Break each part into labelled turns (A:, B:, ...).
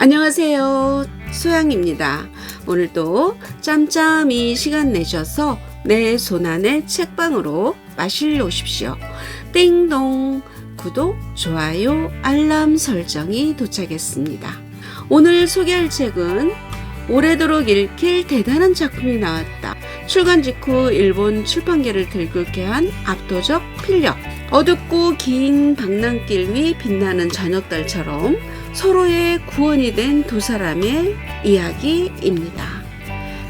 A: 안녕하세요. 소양입니다. 오늘도 짬짬이 시간 내셔서 내 손안의 책방으로 마실 오십시오. 띵동 구독, 좋아요, 알람 설정이 도착했습니다. 오늘 소개할 책은 오래도록 읽힐 대단한 작품이 나왔다. 출간 직후 일본 출판계를 들끓게 한 압도적 필력. 어둡고 긴 방랑길 위 빛나는 저녁달처럼 서로의 구원이 된 두 사람의 이야기입니다.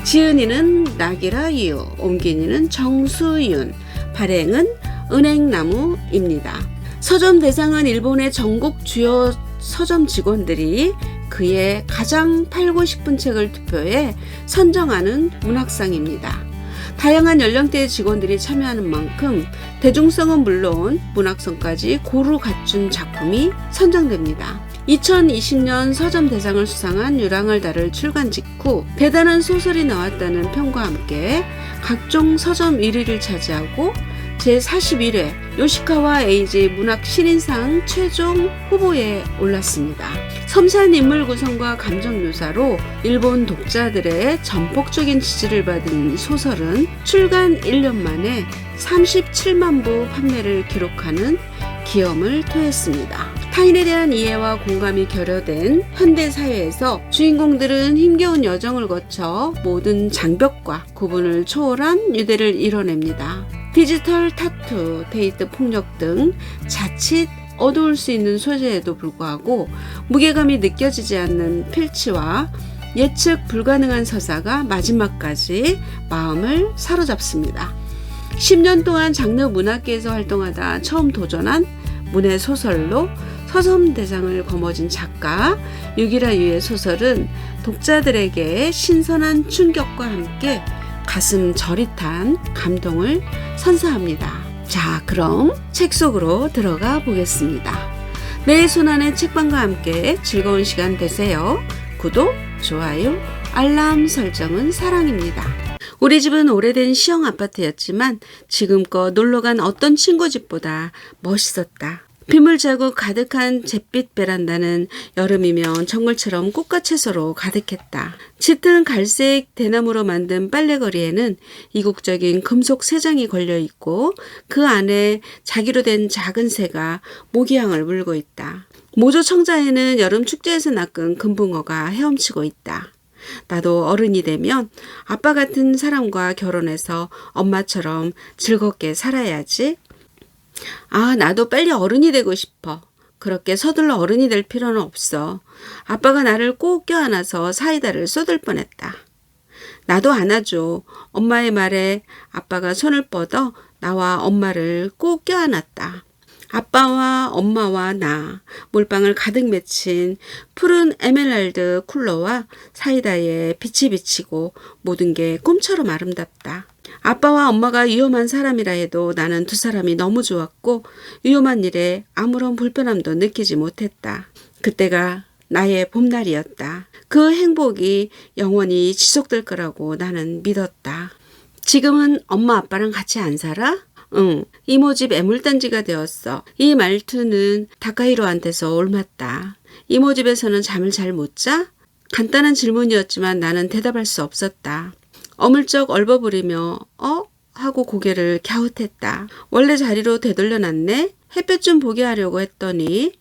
A: 지은이는 나기라 유, 옮긴이는 정수윤, 발행은 은행나무입니다. 서점 대상은 일본의 전국 주요 서점 직원들이 그의 가장 팔고 싶은 책을 투표해 선정하는 문학상입니다. 다양한 연령대의 직원들이 참여하는 만큼 대중성은 물론 문학성까지 고루 갖춘 작품이 선정됩니다. 2020년 서점 대상을 수상한 유랑을 다룰 출간 직후 대단한 소설이 나왔다는 평과 함께 각종 서점 1위를 차지하고 제41회 요시카와 에이지 문학 신인상 최종 후보에 올랐습니다. 섬세한 인물 구성과 감정 묘사로 일본 독자들의 전폭적인 지지를 받은 소설은 출간 1년 만에 37만 부 판매를 기록하는 기염을 토했습니다. 타인에 대한 이해와 공감이 결여된 현대 사회에서 주인공들은 힘겨운 여정을 거쳐 모든 장벽과 구분을 초월한 유대를 이뤄냅니다. 디지털 타투, 데이트 폭력 등 자칫 어두울 수 있는 소재에도 불구하고 무게감이 느껴지지 않는 필치와 예측 불가능한 서사가 마지막까지 마음을 사로잡습니다. 10년 동안 장르 문학계에서 활동하다 처음 도전한 문의 소설로 서점 대상을 거머쥔 작가 유기라 유의 소설은 독자들에게 신선한 충격과 함께 가슴 저릿한 감동을 선사합니다. 자, 그럼 책 속으로 들어가 보겠습니다. 내 손안의 책방과 함께 즐거운 시간 되세요. 구독, 좋아요, 알람 설정은 사랑입니다. 우리 집은 오래된 시형 아파트였지만 지금껏 놀러 간 어떤 친구 집보다 멋있었다. 빗물 자국 가득한 잿빛 베란다는 여름이면 정글처럼 꽃과 채소로 가득했다. 짙은 갈색 대나무로 만든 빨래거리에는 이국적인 금속 세장이 걸려 있고 그 안에 자기로 된 작은 새가 모기향을 물고 있다. 모조 청자에는 여름 축제에서 낚은 금붕어가 헤엄치고 있다. 나도 어른이 되면 아빠 같은 사람과 결혼해서 엄마처럼 즐겁게 살아야지. 아, 나도 빨리 어른이 되고 싶어. 그렇게 서둘러 어른이 될 필요는 없어. 아빠가 나를 꼭 껴안아서 사이다를 쏟을 뻔했다. 나도 안아줘. 엄마의 말에 아빠가 손을 뻗어 나와 엄마를 꼭 껴안았다. 아빠와 엄마와 나, 몰빵을 가득 맺힌 푸른 에메랄드 쿨러와 사이다에 빛이 비치고 모든 게 꿈처럼 아름답다. 아빠와 엄마가 위험한 사람이라 해도 나는 두 사람이 너무 좋았고 위험한 일에 아무런 불편함도 느끼지 못했다. 그때가 나의 봄날이었다. 그 행복이 영원히 지속될 거라고 나는 믿었다. 지금은 엄마 아빠랑 같이 안 살아? 응, 이모 집 애물단지가 되었어. 이 말투는 다카히로한테서 옮았다. 이모 집에서는 잠을 잘 못 자? 간단한 질문이었지만 나는 대답할 수 없었다. 어물쩍 얼버무리며 어? 하고 고개를 갸웃했다. 원래 자리로 되돌려놨네? 햇볕 좀 보게 하려고 했더니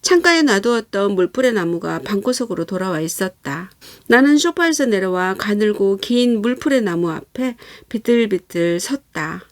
A: 창가에 놔두었던 물풀의 나무가 방구석으로 돌아와 있었다. 나는 소파에서 내려와 가늘고 긴 물풀의 나무 앞에 비틀비틀 섰다.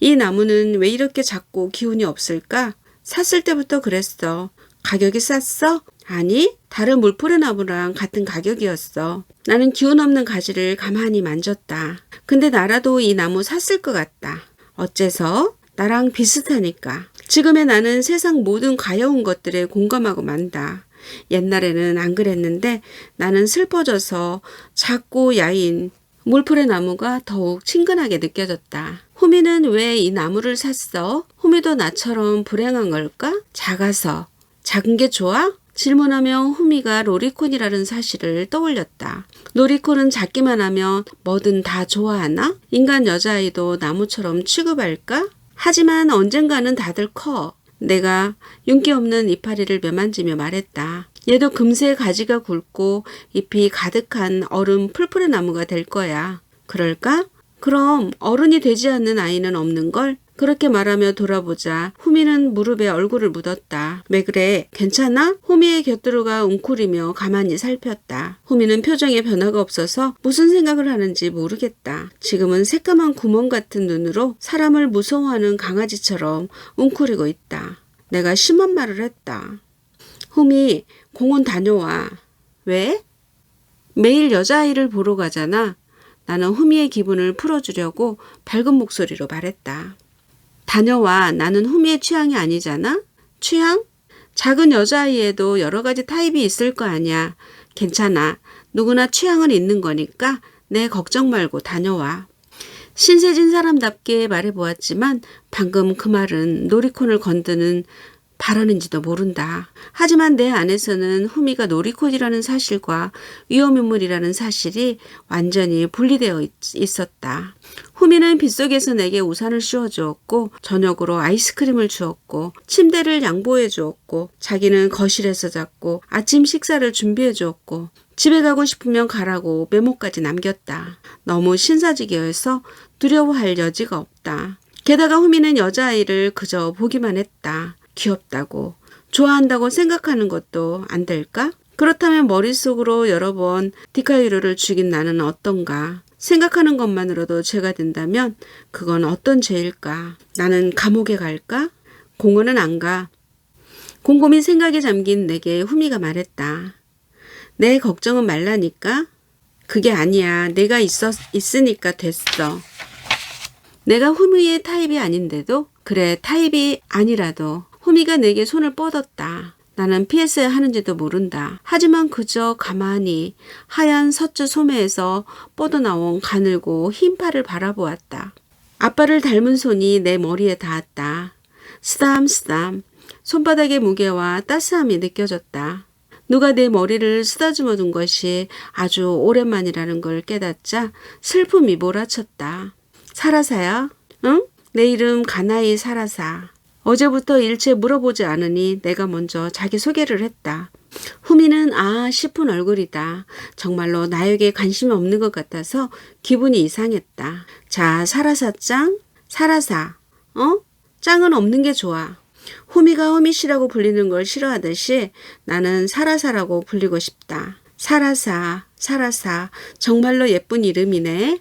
A: 이 나무는 왜 이렇게 작고 기운이 없을까? 샀을 때부터 그랬어. 가격이 쌌어? 아니, 다른 물풀의 나무랑 같은 가격이었어. 나는 기운 없는 가지를 가만히 만졌다. 근데 나라도 이 나무 샀을 것 같다. 어째서? 나랑 비슷하니까. 지금의 나는 세상 모든 가여운 것들에 공감하고 만다. 옛날에는 안 그랬는데 나는 슬퍼져서 작고 야인 물풀의 나무가 더욱 친근하게 느껴졌다. 호미는 왜 이 나무를 샀어? 호미도 나처럼 불행한 걸까? 작아서. 작은 게 좋아? 질문하며 후미가 로리콘이라는 사실을 떠올렸다. 로리콘은 작기만 하면 뭐든 다 좋아하나? 인간 여자아이도 나무처럼 취급할까? 하지만 언젠가는 다들 커. 내가 윤기 없는 이파리를 매만지며 말했다. 얘도 금세 가지가 굵고 잎이 가득한 어른 풀풀의 나무가 될 거야. 그럴까? 그럼 어른이 되지 않는 아이는 없는 걸? 그렇게 말하며 돌아보자 후미는 무릎에 얼굴을 묻었다. 왜 그래? 괜찮아? 후미의 곁으로가 웅크리며 가만히 살폈다. 후미는 표정에 변화가 없어서 무슨 생각을 하는지 모르겠다. 지금은 새까만 구멍 같은 눈으로 사람을 무서워하는 강아지처럼 웅크리고 있다. 내가 심한 말을 했다. 후미, 공원 다녀와. 왜? 매일 여자아이를 보러 가잖아. 나는 후미의 기분을 풀어주려고 밝은 목소리로 말했다. 다녀와. 나는 후미의 취향이 아니잖아? 취향? 작은 여자아이에도 여러 가지 타입이 있을 거 아니야. 괜찮아. 누구나 취향은 있는 거니까 내 걱정 말고 다녀와. 신세진 사람답게 말해보았지만 방금 그 말은 놀이콘을 건드는 바라는지도 모른다. 하지만 내 안에서는 후미가 놀이콘이라는 사실과 위험인물이라는 사실이 완전히 분리되어 있, 있었다. 후미는 빗속에서 내게 우산을 씌워주었고 저녁으로 아이스크림을 주었고 침대를 양보해 주었고 자기는 거실에서 잤고 아침 식사를 준비해 주었고 집에 가고 싶으면 가라고 메모까지 남겼다. 너무 신사직이어서 두려워할 여지가 없다. 게다가 후미는 여자아이를 그저 보기만 했다. 귀엽다고, 좋아한다고 생각하는 것도 안 될까? 그렇다면 머릿속으로 여러 번 디카이로를 죽인 나는 어떤가? 생각하는 것만으로도 죄가 된다면 그건 어떤 죄일까? 나는 감옥에 갈까? 공원은 안 가. 곰곰이 생각에 잠긴 내게 후미가 말했다. 내 걱정은 말라니까? 그게 아니야. 내가 있었, 있으니까 됐어. 내가 후미의 타입이 아닌데도 그래 타입이 아니라도 후미가 내게 손을 뻗었다. 나는 피했어야 하는지도 모른다. 하지만 그저 가만히 하얀 서주 소매에서 뻗어나온 가늘고 흰 팔을 바라보았다. 아빠를 닮은 손이 내 머리에 닿았다. 쓰담쓰담 손바닥의 무게와 따스함이 느껴졌다. 누가 내 머리를 쓰다듬어 둔 것이 아주 오랜만이라는 걸 깨닫자 슬픔이 몰아쳤다. 사라사야? 응? 내 이름 가나이 사라사. 어제부터 일체 물어보지 않으니 내가 먼저 자기소개를 했다. 후미는 아 싶은 얼굴이다. 정말로 나에게 관심이 없는 것 같아서 기분이 이상했다. 자, 사라사 짱? 사라사. 어? 짱은 없는 게 좋아. 후미가 허미씨라고 불리는 걸 싫어하듯이 나는 사라사라고 불리고 싶다. 사라사, 사라사. 정말로 예쁜 이름이네.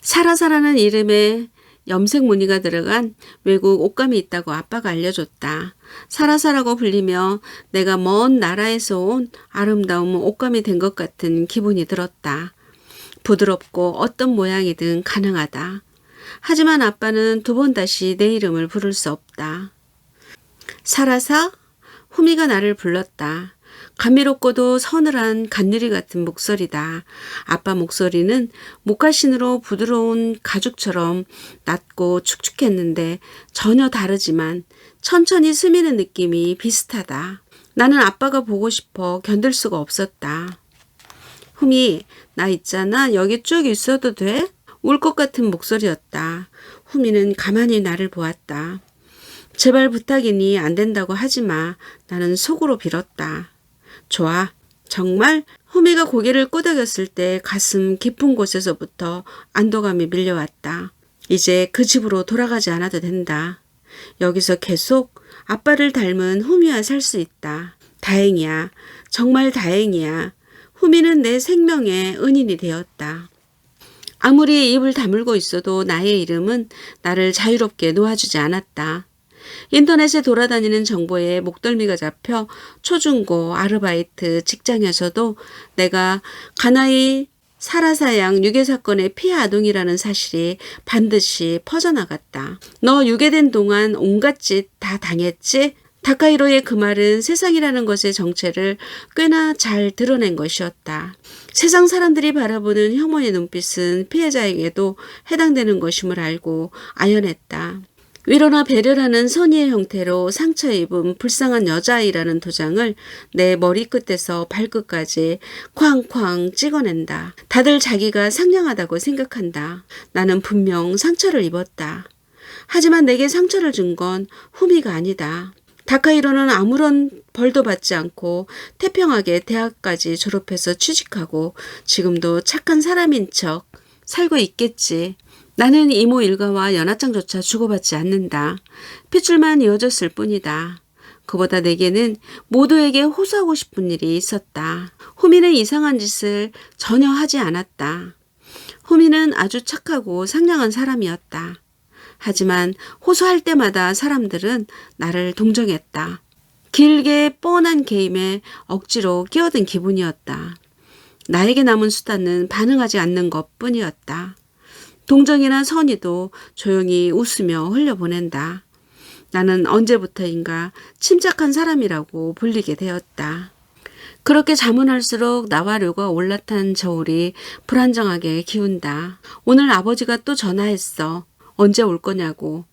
A: 사라사라는 이름에 염색 무늬가 들어간 외국 옷감이 있다고 아빠가 알려줬다. 사라사라고 불리며 내가 먼 나라에서 온 아름다운 옷감이 된 것 같은 기분이 들었다. 부드럽고 어떤 모양이든 가능하다. 하지만 아빠는 두 번 다시 내 이름을 부를 수 없다. 사라사? 후미가 나를 불렀다. 감미롭고도 서늘한 간유리 같은 목소리다. 아빠 목소리는 목가신으로 부드러운 가죽처럼 낮고 축축했는데 전혀 다르지만 천천히 스미는 느낌이 비슷하다. 나는 아빠가 보고 싶어 견딜 수가 없었다. 후미, 나 있잖아. 여기 쭉 있어도 돼? 울 것 같은 목소리였다. 후미는 가만히 나를 보았다. 제발 부탁이니 안 된다고 하지 마. 나는 속으로 빌었다. 좋아. 정말 후미가 고개를 끄덕였을 때 가슴 깊은 곳에서부터 안도감이 밀려왔다. 이제 그 집으로 돌아가지 않아도 된다. 여기서 계속 아빠를 닮은 후미와 살 수 있다. 다행이야. 정말 다행이야. 후미는 내 생명의 은인이 되었다. 아무리 입을 다물고 있어도 나의 이름은 나를 자유롭게 놓아주지 않았다. 인터넷에 돌아다니는 정보에 목덜미가 잡혀 초중고 아르바이트 직장에서도 내가 가나이 사라사양 유괴 사건의 피해 아동이라는 사실이 반드시 퍼져나갔다. 너 유괴된 동안 온갖 짓 다 당했지? 다카이로의 그 말은 세상이라는 것의 정체를 꽤나 잘 드러낸 것이었다. 세상 사람들이 바라보는 혐오의 눈빛은 피해자에게도 해당되는 것임을 알고 아연했다. 위로나 배려라는 선의의 형태로 상처 입은 불쌍한 여자아이라는 도장을 내 머리끝에서 발끝까지 쾅쾅 찍어낸다. 다들 자기가 상냥하다고 생각한다. 나는 분명 상처를 입었다. 하지만 내게 상처를 준 건 후미가 아니다. 다카이로는 아무런 벌도 받지 않고 태평하게 대학까지 졸업해서 취직하고 지금도 착한 사람인 척 살고 있겠지. 나는 이모 일가와 연하장조차 주고받지 않는다. 핏줄만 이어졌을 뿐이다. 그보다 내게는 모두에게 호소하고 싶은 일이 있었다. 호미는 이상한 짓을 전혀 하지 않았다. 호미는 아주 착하고 상냥한 사람이었다. 하지만 호소할 때마다 사람들은 나를 동정했다. 길게 뻔한 게임에 억지로 끼어든 기분이었다. 나에게 남은 수단은 반응하지 않는 것 뿐이었다. 동정이나 선의도 조용히 웃으며 흘려보낸다. 나는 언제부터인가 침착한 사람이라고 불리게 되었다. 그렇게 자문할수록 나와 료가 올라탄 저울이 불안정하게 기운다. 오늘 아버지가 또 전화했어. 언제 올 거냐고.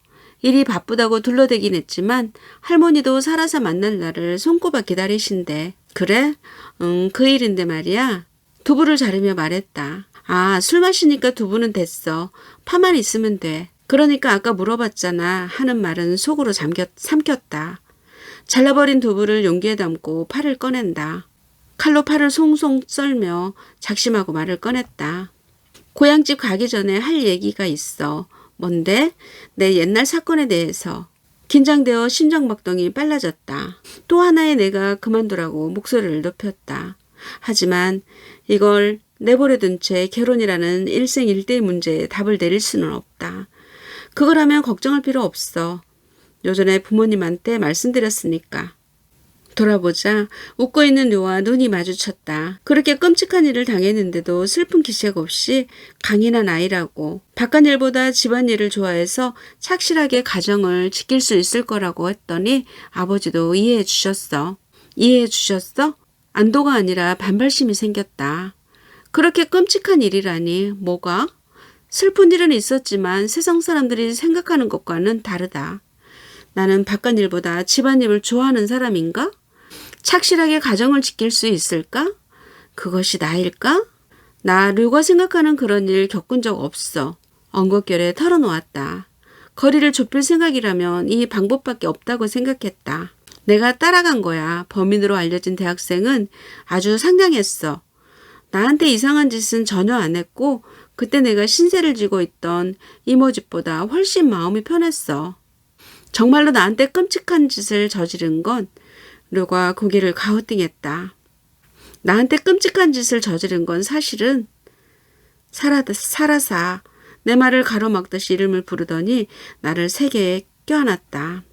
A: 일이 바쁘다고 둘러대긴 했지만 할머니도 살아서 만날 날을 손꼽아 기다리신대. 그래? 응, 그 일인데 말이야. 두부를 자르며 말했다. 아, 술 마시니까 두부는 됐어. 파만 있으면 돼. 그러니까 아까 물어봤잖아. 하는 말은 속으로 잠겼, 삼켰다. 잘라버린 두부를 용기에 담고 팔을 꺼낸다. 칼로 팔을 송송 썰며 작심하고 말을 꺼냈다. 고향집 가기 전에 할 얘기가 있어. 뭔데? 내 옛날 사건에 대해서. 긴장되어 심장박동이 빨라졌다. 또 하나의 내가 그만두라고 목소리를 높였다. 하지만 이걸 내버려둔 채 결혼이라는 일생일대 문제에 답을 내릴 수는 없다. 그걸 하면 걱정할 필요 없어. 요전에 부모님한테 말씀드렸으니까. 돌아보자 웃고 있는 료와 눈이 마주쳤다. 그렇게 끔찍한 일을 당했는데도 슬픈 기색 없이 강인한 아이라고 바깥일보다 집안일을 좋아해서 착실하게 가정을 지킬 수 있을 거라고 했더니 아버지도 이해해 주셨어. 이해해 주셨어? 안도가 아니라 반발심이 생겼다. 그렇게 끔찍한 일이라니 뭐가? 슬픈 일은 있었지만 세상 사람들이 생각하는 것과는 다르다. 나는 바깥일보다 집안일을 좋아하는 사람인가? 착실하게 가정을 지킬 수 있을까? 그것이 나일까? 나 류가 생각하는 그런 일 겪은 적 없어. 엉겁결에 털어놓았다. 거리를 좁힐 생각이라면 이 방법밖에 없다고 생각했다. 내가 따라간 거야. 범인으로 알려진 대학생은 아주 상냥했어. 나한테 이상한 짓은 전혀 안 했고 그때 내가 신세를 지고 있던 이모 집보다 훨씬 마음이 편했어. 정말로 나한테 끔찍한 짓을 저지른 건 류가 고개를 가우띵했다. 나한테 끔찍한 짓을 저지른 건 사실은 사라, 사라사 내 말을 가로막듯이 이름을 부르더니 나를 세계에 껴안았다.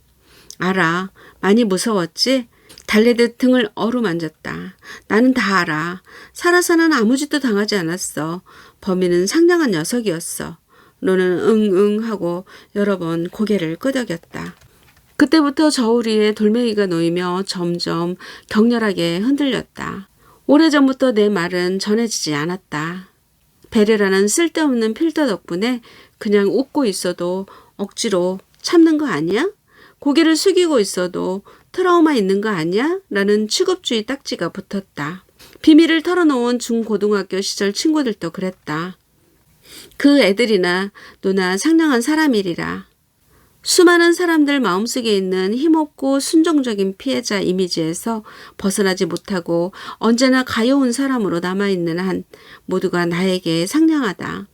A: 알아. 많이 무서웠지? 달래듯 등을 어루만졌다. 나는 다 알아. 사라사는 아무 짓도 당하지 않았어. 범인은 상냥한 녀석이었어. 너는 응응 하고 여러 번 고개를 끄덕였다. 그때부터 저울 위에 돌멩이가 놓이며 점점 격렬하게 흔들렸다. 오래전부터 내 말은 전해지지 않았다. 배려라는 쓸데없는 필터 덕분에 그냥 웃고 있어도 억지로 참는 거 아니야? 고개를 숙이고 있어도 트라우마 있는 거 아니야? 라는 취급주의 딱지가 붙었다. 비밀을 털어놓은 중고등학교 시절 친구들도 그랬다. 그 애들이나 누나 상냥한 사람이리라. 수많은 사람들 마음속에 있는 힘없고 순종적인 피해자 이미지에서 벗어나지 못하고 언제나 가여운 사람으로 남아있는 한 모두가 나에게 상냥하다.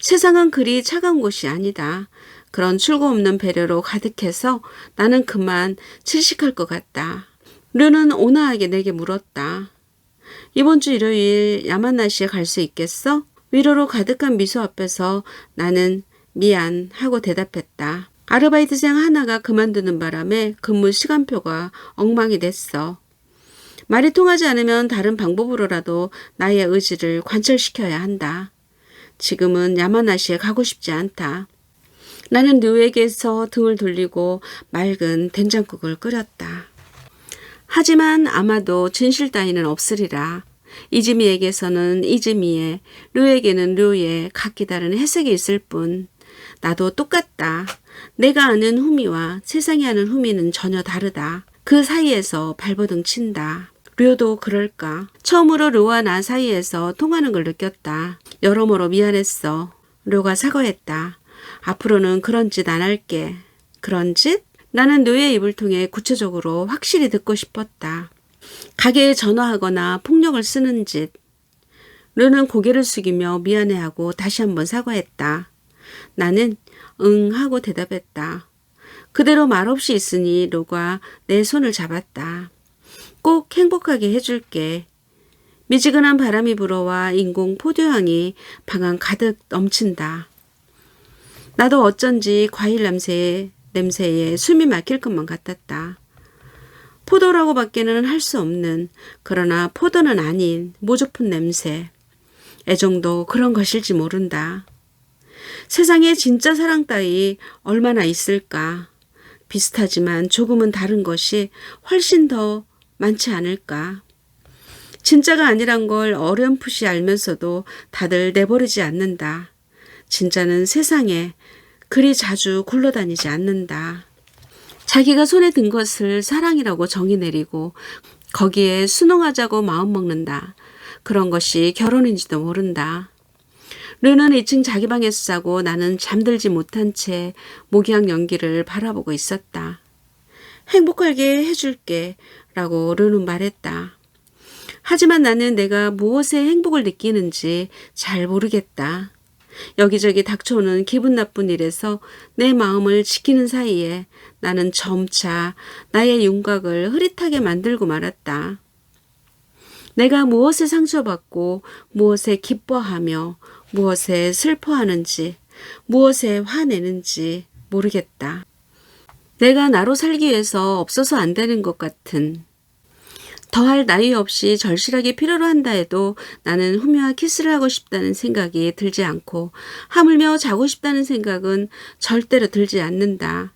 A: 세상은 그리 차가운 곳이 아니다. 그런 출구 없는 배려로 가득해서 나는 그만 질식할 것 같다. 류는 온화하게 내게 물었다. 이번 주 일요일 야만나시에 갈 수 있겠어? 위로로 가득한 미소 앞에서 나는 미안 하고 대답했다. 아르바이트생 하나가 그만두는 바람에 근무 시간표가 엉망이 됐어. 말이 통하지 않으면 다른 방법으로라도 나의 의지를 관철시켜야 한다. 지금은 야마나시에 가고 싶지 않다. 나는 류에게서 등을 돌리고 맑은 된장국을 끓였다. 하지만 아마도 진실 따위는 없으리라. 이즈미에게서는 이즈미에, 류에게는 류에 각기 다른 해석이 있을 뿐. 나도 똑같다. 내가 아는 후미와 세상이 아는 후미는 전혀 다르다. 그 사이에서 발버둥 친다. 류도 그럴까? 처음으로 류와 나 사이에서 통하는 걸 느꼈다. 여러모로 미안했어. 류가 사과했다. 앞으로는 그런 짓 안 할게. 그런 짓? 나는 노예의 입을 통해 구체적으로 확실히 듣고 싶었다. 가게에 전화하거나 폭력을 쓰는 짓. 르는 고개를 숙이며 미안해하고 다시 한번 사과했다. 나는 응 하고 대답했다. 그대로 말없이 있으니 루가 내 손을 잡았다. 꼭 행복하게 해줄게. 미지근한 바람이 불어와 인공 포도향이 방안 가득 넘친다. 나도 어쩐지 과일 냄새에, 냄새에 숨이 막힐 것만 같았다. 포도라고 밖에는 할 수 없는 그러나 포도는 아닌 모조푼 냄새. 애정도 그런 것일지 모른다. 세상에 진짜 사랑 따위 얼마나 있을까. 비슷하지만 조금은 다른 것이 훨씬 더 많지 않을까. 진짜가 아니란 걸 어렴풋이 알면서도 다들 내버리지 않는다. 진짜는 세상에 그리 자주 굴러다니지 않는다. 자기가 손에 든 것을 사랑이라고 정의 내리고 거기에 순응하자고 마음먹는다. 그런 것이 결혼인지도 모른다. 르는 2층 자기 방에서 자고 나는 잠들지 못한 채 목양 연기를 바라보고 있었다. 행복하게 해줄게 라고 르는 말했다. 하지만 나는 내가 무엇에 행복을 느끼는지 잘 모르겠다. 여기저기 닥쳐오는 기분 나쁜 일에서 내 마음을 지키는 사이에 나는 점차 나의 윤곽을 흐릿하게 만들고 말았다. 내가 무엇에 상처받고 무엇에 기뻐하며 무엇에 슬퍼하는지 무엇에 화내는지 모르겠다. 내가 나로 살기 위해서 없어서 안 되는 것 같은 더할 나위 없이 절실하게 필요로 한다 해도 나는 후미와 키스를 하고 싶다는 생각이 들지 않고 하물며 자고 싶다는 생각은 절대로 들지 않는다.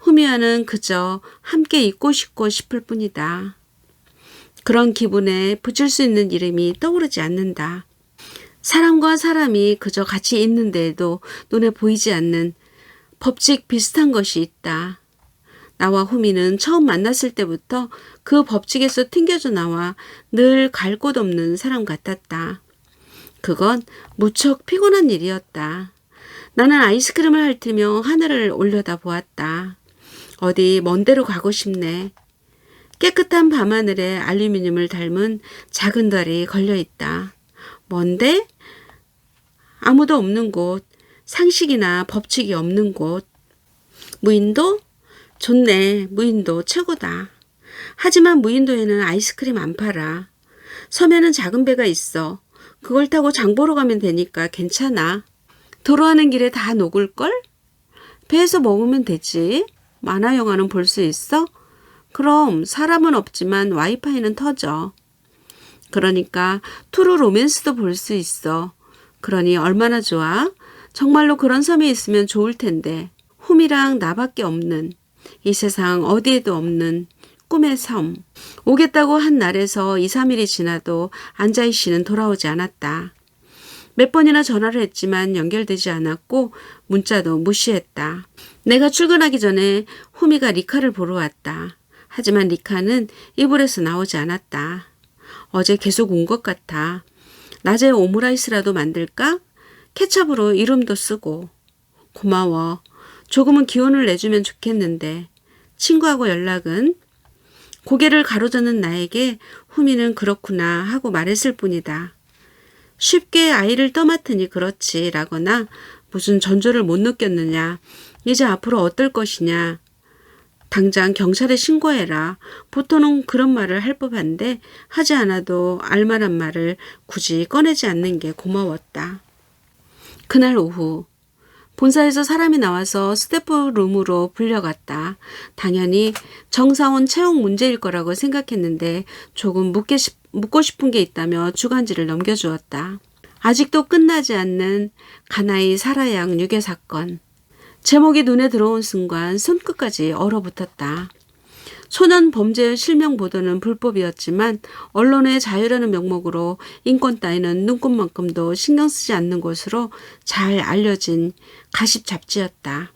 A: 후미와는 그저 함께 있고 싶고 싶을 뿐이다. 그런 기분에 붙일 수 있는 이름이 떠오르지 않는다. 사람과 사람이 그저 같이 있는데도 눈에 보이지 않는 법칙 비슷한 것이 있다. 나와 후미는 처음 만났을 때부터 그 법칙에서 튕겨져 나와 늘 갈 곳 없는 사람 같았다. 그건 무척 피곤한 일이었다. 나는 아이스크림을 핥으며 하늘을 올려다 보았다. 어디 먼 데로 가고 싶네. 깨끗한 밤하늘에 알루미늄을 닮은 작은 달이 걸려 있다. 뭔데? 아무도 없는 곳, 상식이나 법칙이 없는 곳. 무인도? 좋네. 무인도 최고다. 하지만 무인도에는 아이스크림 안 팔아. 섬에는 작은 배가 있어. 그걸 타고 장 보러 가면 되니까 괜찮아. 돌아가는 길에 다 녹을걸? 배에서 먹으면 되지. 만화 영화는 볼 수 있어? 그럼 사람은 없지만 와이파이는 터져. 그러니까 투루 로맨스도 볼 수 있어. 그러니 얼마나 좋아? 정말로 그런 섬에 있으면 좋을 텐데. 훔이랑 나밖에 없는 이 세상 어디에도 없는 꿈의 섬. 오겠다고 한 날에서 2, 3일이 지나도 안자이 씨는 돌아오지 않았다. 몇 번이나 전화를 했지만 연결되지 않았고 문자도 무시했다. 내가 출근하기 전에 후미가 리카를 보러 왔다. 하지만 리카는 이불에서 나오지 않았다. 어제 계속 온 것 같아. 낮에 오므라이스라도 만들까? 케찹으로 이름도 쓰고. 고마워. 조금은 기운을 내주면 좋겠는데. 친구하고 연락은? 고개를 가로저는 나에게 후미는 그렇구나 하고 말했을 뿐이다. 쉽게 아이를 떠맡으니 그렇지 라거나 무슨 전조를 못 느꼈느냐. 이제 앞으로 어떨 것이냐. 당장 경찰에 신고해라. 보통은 그런 말을 할 법한데 하지 않아도 알만한 말을 굳이 꺼내지 않는 게 고마웠다. 그날 오후 본사에서 사람이 나와서 스태프룸으로 불려갔다. 당연히 정사원 채용 문제일 거라고 생각했는데 조금 묻게 싶, 묻고 싶은 게 있다며 주간지를 넘겨주었다. 아직도 끝나지 않는 가나이 사라양 유괴 사건. 제목이 눈에 들어온 순간 손끝까지 얼어붙었다. 소년 범죄 실명 보도는 불법이었지만 언론의 자유라는 명목으로 인권 따위는 눈꽃만큼도 신경 쓰지 않는 것으로 잘 알려진 가십 잡지였다.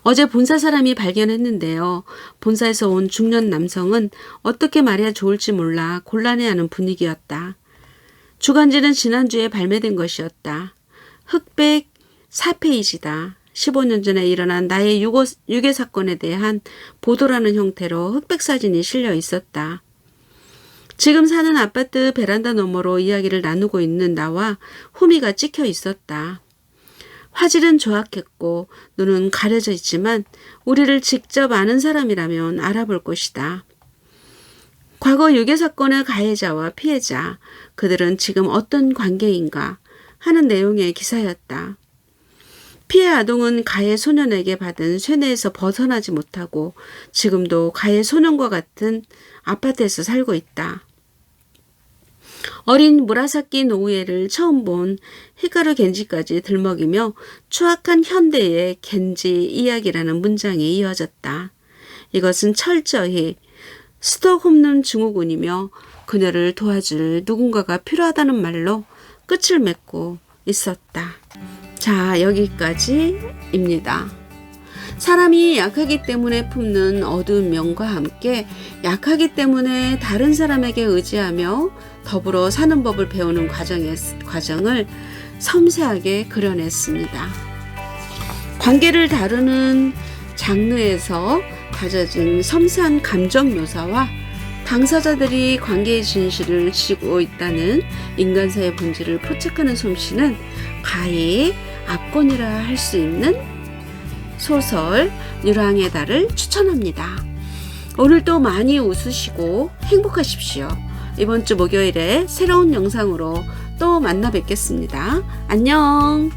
A: 어제 본사 사람이 발견했는데요. 본사에서 온 중년 남성은 어떻게 말해야 좋을지 몰라 곤란해하는 분위기였다. 주간지는 지난주에 발매된 것이었다. 흑백 4페이지다. 15년 전에 일어난 나의 유고, 유괴 사건에 대한 보도라는 형태로 흑백 사진이 실려 있었다. 지금 사는 아파트 베란다 너머로 이야기를 나누고 있는 나와 후미가 찍혀 있었다. 화질은 조악했고 눈은 가려져 있지만 우리를 직접 아는 사람이라면 알아볼 것이다. 과거 유괴 사건의 가해자와 피해자, 그들은 지금 어떤 관계인가 하는 내용의 기사였다. 피해 아동은 가해 소년에게 받은 쇠뇌에서 벗어나지 못하고 지금도 가해 소년과 같은 아파트에서 살고 있다. 어린 무라사키 노우에를 처음 본 히카루 겐지까지 들먹이며 추악한 현대의 겐지 이야기라는 문장이 이어졌다. 이것은 철저히 스톡홈론 증후군이며 그녀를 도와줄 누군가가 필요하다는 말로 끝을 맺고 있었다. 자, 여기까지입니다. 사람이 약하기 때문에 품는 어두운 면과 함께 약하기 때문에 다른 사람에게 의지하며 더불어 사는 법을 배우는 과정의, 과정을 섬세하게 그려냈습니다. 관계를 다루는 장르에서 다져진 섬세한 감정 묘사와 당사자들이 관계의 진실을 지고 있다는 인간사의 본질을 포착하는 솜씨는 가히 압권이라 할 수 있는 소설 유랑의 달을 추천합니다. 오늘도 많이 웃으시고 행복하십시오. 이번 주 목요일에 새로운 영상으로 또 만나 뵙겠습니다. 안녕!